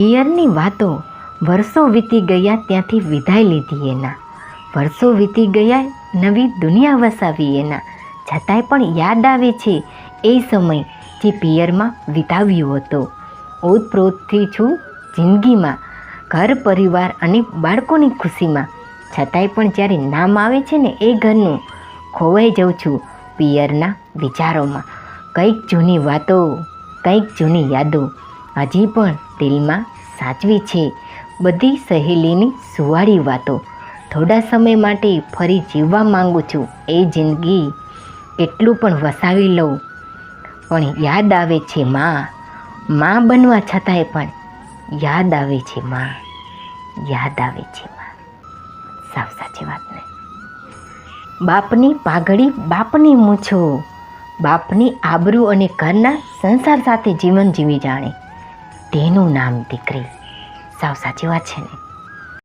પિયરની વાતો વર્ષો વીતી ગયા ત્યાંથી વિદાય લીધી એના. વર્ષો વીતી ગયા, નવી દુનિયા વસાવી એના. છતાંય પણ યાદ આવે છે એ સમય જે પિયરમાં વિતાવ્યો હતો. ઓતપ્રોતથી છું જિંદગીમાં, ઘર, પરિવાર અને બાળકોની ખુશીમાં. છતાંય પણ જ્યારે નામ આવે છે ને એ ઘરનું, ખોવાઈ જાઉં છું પિયરના વિચારોમાં. કંઈક જૂની વાતો, કંઈક જૂની યાદો. હજી પણ દિલમાં સાચવી છે. બધી સહેલીની સુવાળી વાતો. થોડા સમય માટે ફરી જીવવા માંગુ છું. એ જિંદગી એટલું પણ વસાવી લઉં. પણ યાદ આવે છે માં. માં બનવા છતાંય પણ યાદ આવે છે માં. યાદ આવે છે માં. સાવ સાચી વાત ને. બાપની પાઘડી બાપની મૂછો. બાપની આબરૂ અને ઘરના સંસાર સાથે જીવન જીવી જાણે. તેનું નામ દીકરી સાવ સાચી વાત છે ને